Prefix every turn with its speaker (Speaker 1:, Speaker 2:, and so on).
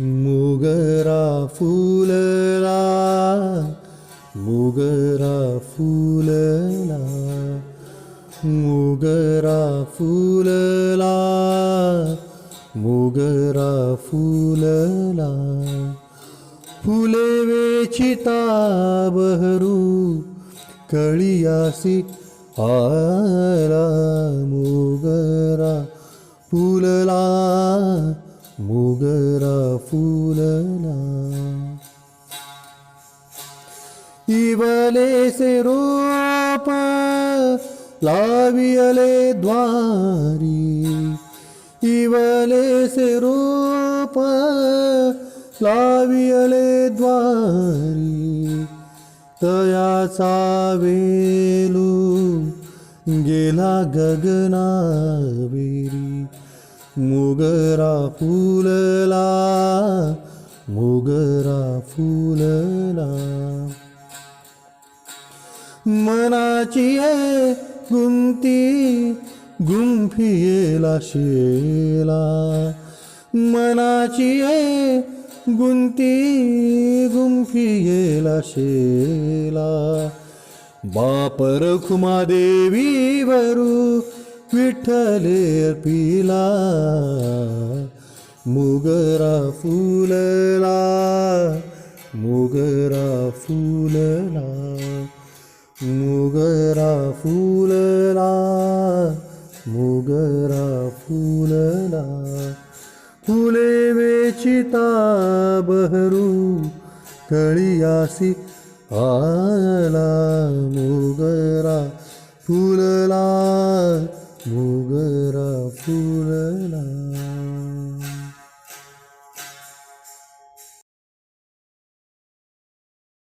Speaker 1: मोगरा फुलला मोगरा फुलला मोगरा फुलला मोगरा फुलला. फुले वेचिता बहरू कळियासी आला मोगरा मोगरा फुलला इवले से रोप लावियले द्वारी. इवले से रोप लावियले द्वारी. तयाचा वेलू गेला गगनावेरी. मोगरा फुलला मोगरा फुलला. मनाची आहे गुंती गुंफियेला शेला. मनाची आहे गुंती गुंफियेला शेला. बाप रखुमा देवी वरू विठ्ठले पिला मुगरा फुलला मुगरा फुलला मुगरा फुलला मुगरा फुलला. फुले वेचिता बहरू कळियासी आला मुगरा फुलला. मोगरा फुलला.